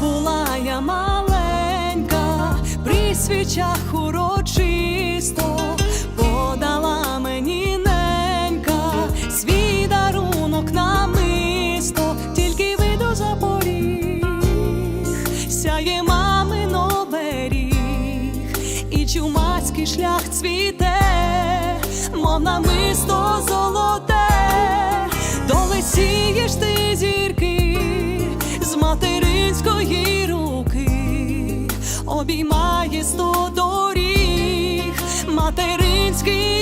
моя маленька, при свічах урочисто подала мені ненька, свій дарунок намисто, тільки вийду за поріг, сяє мамин оберіг, і чумацький шлях цвіте, мов намисто золоте, доле сієш ти зірки з обіймає сто доріг, материнський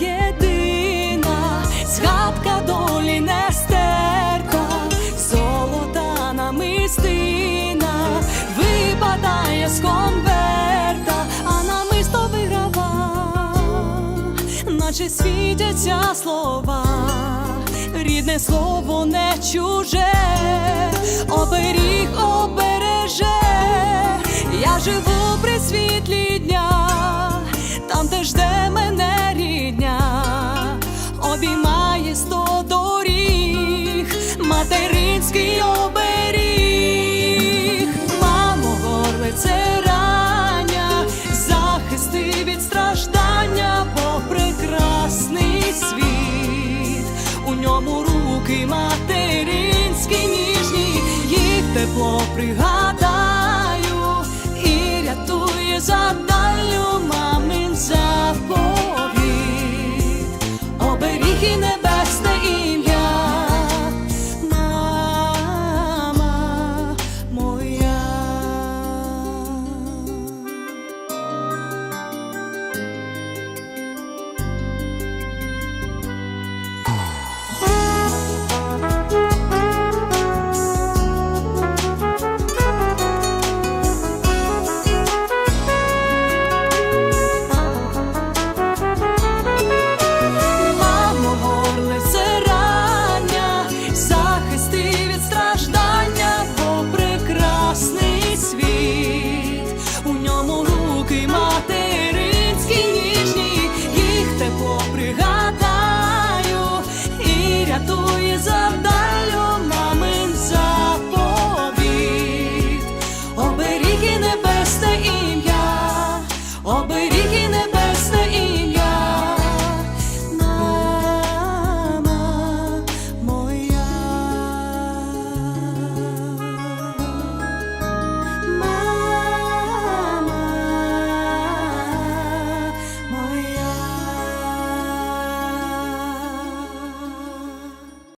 єдина, згадка долі не стерта, золота намистина випадає з конверта, а намисто виграва, наче світяться слова, рідне слово не чуже, оберіг обереже, я живу руки материнські ніжні, їх тепло пригадаю і рятує за дальню мамин запор. in the